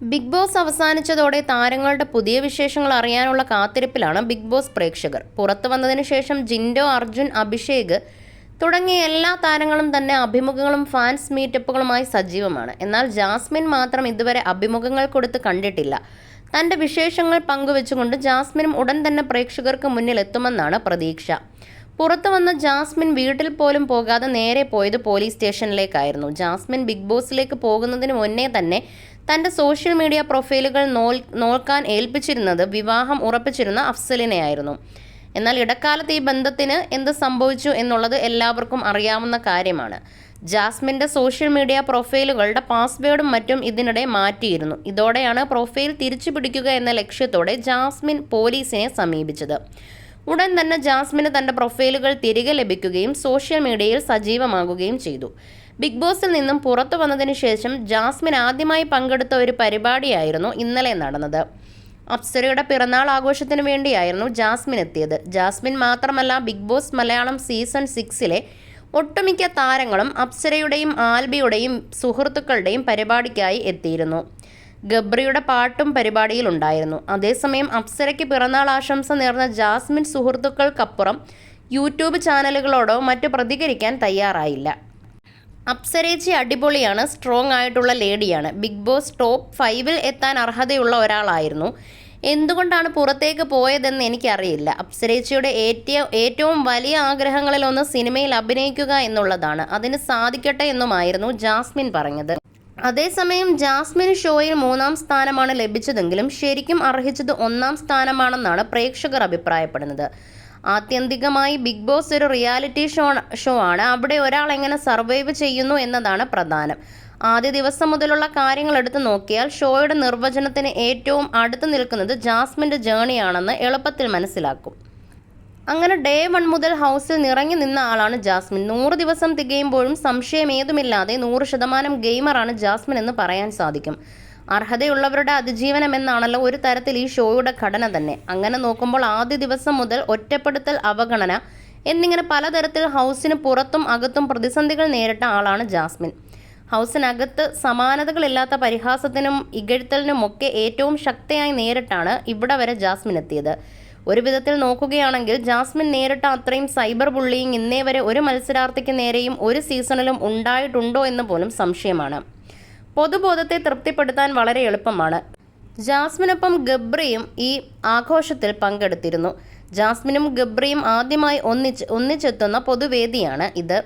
Big boss അവസാനിച്ചതോടെ താരങ്ങളുടെ പുതിയ വിശേഷങ്ങൾ അറിയാനുള്ള കാത്തിരിപ്പിലാണ് ബിഗ് ബോസ് പ്രേക്ഷകർ. പുറത്തു വന്നതിന് ശേഷം ജിൻഡോ അർജുൻ അഭിഷേക് തുടങ്ങിയ എല്ലാ താരങ്ങളും തന്നെ അഭിമുഖങ്ങളും ഫാൻസ് മീറ്റപ്പുകളുമായി സജീവമാണ്. എന്നാൽ ജാസ്മിൻ മാത്രം ഇതുവരെ അഭിമുഖങ്ങൾ കൊടുത്ത് കണ്ടിട്ടില്ല. തന്റെ വിശേഷങ്ങൾ പങ്കുവെച്ചുകൊണ്ട് ജാസ്മിനും ഉടൻ തന്നെ പ്രേക്ഷകർക്ക് മുന്നിൽ എത്തുമെന്നാണ് പ്രതീക്ഷ. പുറത്തു വന്ന ജാസ്മിൻ വീട്ടിൽ പോലും പോകാതെ നേരെ പോയത് പോലീസ് സ്റ്റേഷനിലേക്കായിരുന്നു. ജാസ്മിൻ ബിഗ് ബോസിലേക്ക് പോകുന്നതിന് മുന്നേ തന്നെ തന്റെ സോഷ്യൽ മീഡിയ പ്രൊഫൈലുകൾ നോൽ ഏൽപ്പിച്ചിരുന്നത് വിവാഹം ഉറപ്പിച്ചിരുന്ന അഫ്സലിനെയായിരുന്നു. എന്നാൽ ഇടക്കാലത്ത് ഈ ബന്ധത്തിന് എന്ത് സംഭവിച്ചു എന്നുള്ളത് എല്ലാവർക്കും അറിയാവുന്ന കാര്യമാണ്. ജാസ്മിന്റെ സോഷ്യൽ മീഡിയ പ്രൊഫൈലുകളുടെ പാസ്വേഡും മറ്റും ഇതിനിടെ മാറ്റിയിരുന്നു. ഇതോടെയാണ് പ്രൊഫൈൽ തിരിച്ചു പിടിക്കുക എന്ന ലക്ഷ്യത്തോടെ ജാസ്മിൻ പോലീസിനെ സമീപിച്ചത്. ഉടൻ തന്നെ ജാസ്മിന് തന്റെ പ്രൊഫൈലുകൾ തിരികെ ലഭിക്കുകയും സോഷ്യൽ മീഡിയയിൽ സജീവമാകുകയും ചെയ്തു. ബിഗ് ബോസിൽ നിന്നും പുറത്തു വന്നതിന് ശേഷം ജാസ്മിൻ ആദ്യമായി പങ്കെടുത്ത ഒരു പരിപാടിയായിരുന്നു ഇന്നലെ നടന്നത്. അപ്സരയുടെ പിറന്നാൾ ആഘോഷത്തിന് വേണ്ടിയായിരുന്നു ജാസ്മിൻ എത്തിയത്. ജാസ്മിൻ മാത്രമല്ല ബിഗ് ബോസ് മലയാളം സീസൺ സിക്സിലെ ഒട്ടുമിക്ക താരങ്ങളും അപ്സരയുടെയും ആൽബിയുടെയും സുഹൃത്തുക്കളുടെയും പരിപാടിക്കായി എത്തിയിരുന്നു. ഗബ്രിയുടെ പാട്ടും പരിപാടിയിലുണ്ടായിരുന്നു അതേസമയം അപ്സരയ്ക്ക് പിറന്നാൾ ആശംസ നേർന്ന ജാസ്മിൻ സുഹൃത്തുക്കൾക്കപ്പുറം യൂട്യൂബ് ചാനലുകളോടോ മറ്റു പ്രതികരിക്കാൻ തയ്യാറായില്ല. അപ്സരേച്ചി അടിപൊളിയാണ് സ്ട്രോങ് ആയിട്ടുള്ള ലേഡിയാണ്. ബിഗ് ബോസ് ടോപ്പ് ഫൈവിൽ എത്താൻ അർഹതയുള്ള ഒരാളായിരുന്നു. എന്തുകൊണ്ടാണ് പുറത്തേക്ക് പോയതെന്ന് എനിക്കറിയില്ല. അപ്സരേച്ചിയുടെ ഏറ്റവും ഏറ്റവും വലിയ ആഗ്രഹങ്ങളിലൊന്ന് സിനിമയിൽ അഭിനയിക്കുക എന്നുള്ളതാണ്. അതിന് സാധിക്കട്ടെ എന്നുമായിരുന്നു ജാസ്മിൻ പറഞ്ഞത്. അതേസമയം ജാസ്മിൻ ഷോയിൽ മൂന്നാം സ്ഥാനമാണ് ലഭിച്ചതെങ്കിലും ശരിക്കും അർഹിച്ചത് ഒന്നാം സ്ഥാനമാണെന്നാണ് പ്രേക്ഷകർ അഭിപ്രായപ്പെടുന്നത്. ആത്യന്തികമായി ബിഗ് ബോസ് ഒരു റിയാലിറ്റി ഷോ ഷോ ആണ്. അവിടെ ഒരാൾ എങ്ങനെ സർവൈവ് ചെയ്യുന്നു എന്നതാണ് പ്രധാനം. ആദ്യ ദിവസം മുതലുള്ള കാര്യങ്ങൾ എടുത്തു നോക്കിയാൽ ഷോയുടെ നിർവചനത്തിന് ഏറ്റവും അടുത്ത് നിൽക്കുന്നത് ജാസ്മിന്റെ ജേണിയാണെന്ന് എളുപ്പത്തിൽ മനസ്സിലാക്കും. അങ്ങനെ ഡേ വൺ മുതൽ ഹൗസിൽ നിറങ്ങി നിന്ന ആളാണ് ജാസ്മിൻ. നൂറ് ദിവസം തികയുമ്പോഴും സംശയം ഏതുമില്ലാതെ നൂറ് ശതമാനം ഗെയിമറാണ് ജാസ്മിൻ എന്ന് പറയാൻ സാധിക്കും. അർഹതയുള്ളവരുടെ അതിജീവനം എന്നാണല്ലോ ഒരു തരത്തിൽ ഈ ഷോയുടെ ഘടന തന്നെ. അങ്ങനെ നോക്കുമ്പോൾ ആദ്യ ദിവസം മുതൽ ഒറ്റപ്പെടുത്തൽ അവഗണന എന്നിങ്ങനെ പലതരത്തിൽ ഹൗസിന് പുറത്തും അകത്തും പ്രതിസന്ധികൾ നേരിട്ട ആളാണ് ജാസ്മിൻ. ഹൗസിനകത്ത് സമാനതകളില്ലാത്ത പരിഹാസത്തിനും ഇകഴ്ത്തലിനുമൊക്കെ ഏറ്റവും ശക്തിയായി നേരിട്ടാണ് ഇവിടെ വരെ ജാസ്മിൻ എത്തിയത്. ഒരു വിധത്തിൽ നോക്കുകയാണെങ്കിൽ ജാസ്മിൻ നേരിട്ട അത്രയും സൈബർ ബുള്ളിയിങ് ഇന്നേ വരെ ഒരു മത്സരാർത്ഥിക്ക് നേരെയും ഒരു സീസണിലും ഉണ്ടായിട്ടുണ്ടോ എന്ന് പോലും സംശയമാണ്. പൊതുബോധത്തെ തൃപ്തിപ്പെടുത്താൻ വളരെ എളുപ്പമാണ്. ജാസ്മിനൊപ്പം ഗബ്രിയും ഈ ആഘോഷത്തിൽ പങ്കെടുത്തിരുന്നു. ജാസ്മിനും ഗബ്രിയും ആദ്യമായി ഒന്നിച്ച് ഒന്നിച്ചെത്തുന്ന പൊതുവേദിയാണ് ഇത്.